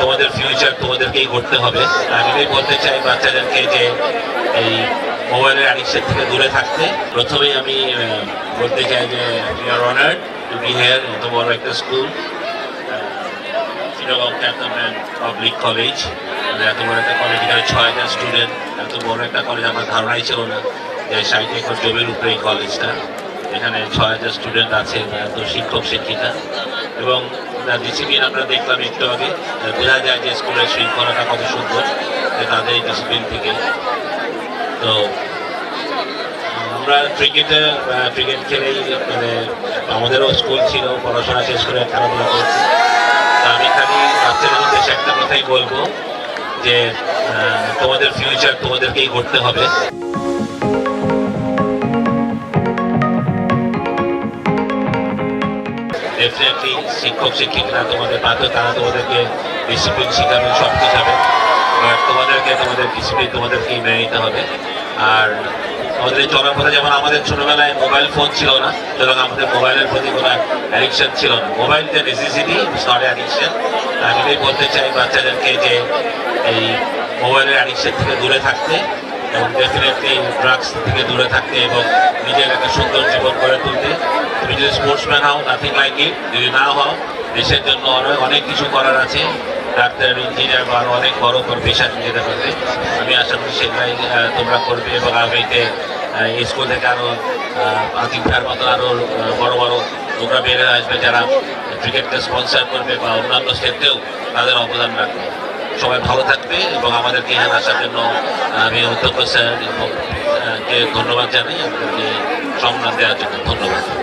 তোমাদের ফিউচার তোমাদেরকেই করতে হবে। আমি বলতে চাই বাচ্চাদেরকে যে এই মোবাইলের অ্যাডিকশন থেকে দূরে থাকতে। প্রথমেই আমি বলতে চাই যে your honoured to be here এত বড় একটা স্কুল পাবলিক কলেজ মানে এত বড় একটা কলেজ এখানে ছয় হাজার স্টুডেন্ট এত বড় একটা কলেজ আমার ধারণাই ছিল না যে ষাট একর জমির উপরে এই কলেজটা এখানে ছয় হাজার স্টুডেন্ট আছে এত শিক্ষক, শিক্ষিকা। এবং ডিসিপ্লিন আমরা দেখলাম একটু আগে বোঝা যায় যে স্কুলের শৃঙ্খলাটা কত সুন্দর তাদের ডিসিপ্লিন থেকে। তো, আমরা ক্রিকেটে ক্রিকেট খেলেই মানে আমাদেরও স্কুল ছিল, পড়াশোনা শেষ করে খেলাধুলা করছি। আমি খালি বাচ্চাদের উদ্দেশ্যে একটা কথাই বলব যে তোমাদের ফিউচার তোমাদেরকেই করতে হবে। ডেফিনেটলি শিক্ষক, শিক্ষিকরা তোমাদের পাথর তারা তোমাদেরকে ডিসিপ্লিন শিখাবে, সব শিখাবে। আর তোমাদেরকে তোমাদের ডিসিপ্লিন তোমাদেরকেই মেনে নিতে হবে। আর আমাদের চলার যেমন আমাদের ছোটবেলায় মোবাইল ফোন ছিল না, সুতরাং আমাদের মোবাইলের প্রতি কোনো অ্যাডিকশন ছিল না। মোবাইল যে নেসেসিটি নট অ্যাডিকশন আমি এটাই বলতে চাই বাচ্চাদেরকে যে এই মোবাইলের অ্যাডিকশন থেকে দূরে থাকতে এবং ডেফিনেটলি ড্রাগস থেকে দূরে থাকতে এবং নিজের একটা সুন্দর জীবন গড়ে তুলতে। যদি স্পোর্টসম্যান হও নাথিং লাইক ইট যদি না হও দেশের জন্য অনেক অনেক কিছু করার আছে। ডাক্তার ইঞ্জিনিয়ার বা আরও অনেক বড় বড় পেশা যেতে পারবে আমি আশা করি সেটাই তোমরা করবে এবং আগামীতে স্কুল থেকে আরও আহ, আতিক ভাইয়ের মতো আরও বড় বড় তোমরা বেড়ে আসবে যারা ক্রিকেটকে স্পন্সার করবে বা অন্যান্য ক্ষেত্রেও তাদের অবদান রাখবে। সবাই ভালো থাকবে এবং আমাদেরকে এখানে আসার জন্য আমি অধ্যক্ষ স্যার কে ধন্যবাদ জানাই আপনাকে সম্মান দেওয়ার জন্য ধন্যবাদ।